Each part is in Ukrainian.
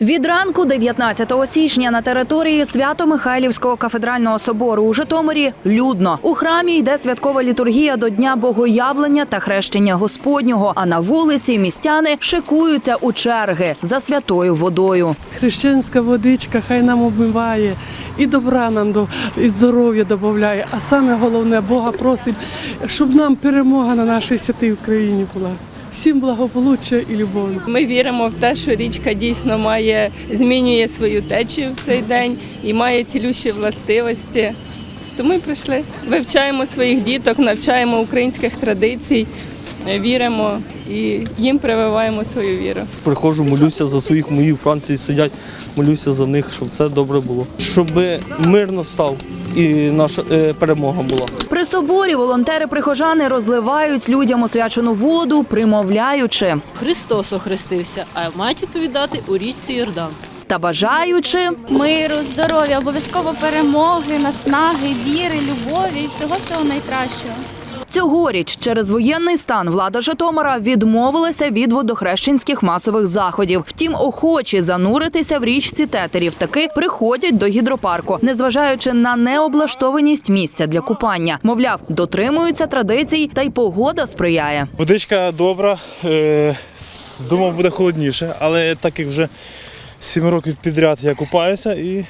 Від ранку 19 січня на території Свято-Михайлівського кафедрального собору у Житомирі людно. У храмі йде святкова літургія до Дня Богоявлення та хрещення Господнього. А на вулиці містяни шикуються у черги за святою водою. Хрещенська водичка хай нам обмиває і добра нам до і здоров'я додає. А саме головне Бога просить, щоб нам перемога на нашій святій Україні була. Всім благополуччя і любові. Ми віримо в те, що річка дійсно має змінює свою течію в цей день і має цілющі властивості. Тому ми прийшли. Вивчаємо своїх діток, навчаємо українських традицій, віримо і їм прививаємо свою віру. Приходжу, молюся за своїх мої у Франції сидять, молюся за них, щоб все добре було. Щоб мир настав і наша е, перемога була. При соборі волонтери-прихожани розливають людям освячену воду, примовляючи Христос охрестився, а мають відповідати у річці Йордан. та бажаючи миру, здоров'я, обов'язково перемоги, наснаги, віри, любові і всього всього найкращого. Цьогоріч через воєнний стан влада Житомира відмовилася від водохрещенських масових заходів. Втім, охочі зануритися в річці тетерів таки приходять до гідропарку, незважаючи на необлаштованість місця для купання. Мовляв, дотримуються традицій, та й погода сприяє. Водичка добра, е, думав буде холодніше, але так як вже 7 років підряд я купаюся і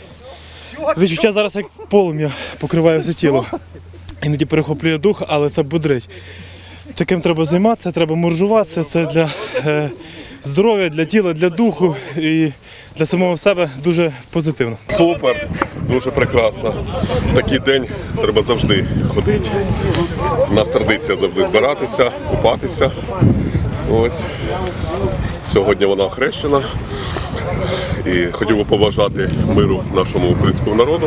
відчуття зараз як полум'я покриває все тіло. Іноді перехоплює дух, але це будрить. Таким треба займатися, треба моржуватися. Це для е, здоров'я, для тіла, для духу і для самого себе дуже позитивно. Супер, дуже прекрасно. В такий день треба завжди ходити. У нас традиція завжди збиратися, купатися. Ось. Сьогодні вона охрещена. І хотів би побажати миру нашому українському народу.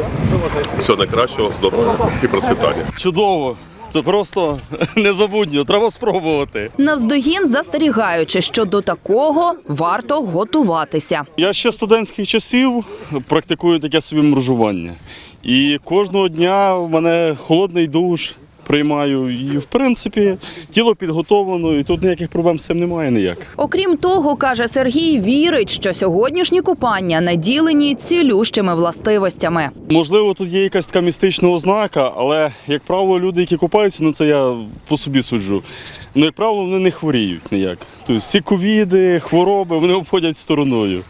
Всього найкращого, здоров'я і процвітання. Чудово. Це просто незабутньо. Треба спробувати. Навздогін застерігаючи, що до такого варто готуватися. Я ще студентських часів практикую таке собі моржування. І кожного дня в мене холодний душ приймаю. І в принципі тіло підготовлено, і тут ніяких проблем з цим немає ніяких. Окрім того, каже Сергій, вірить, що сьогоднішні купання наділені цілющими властивостями. Можливо, тут є якась така містична ознака, але як правило, люди, які купаються, ну це я по собі суджу. Ну, як правило, вони не хворіють ніяк. Тобто ці ковіди, хвороби вони обходять стороною.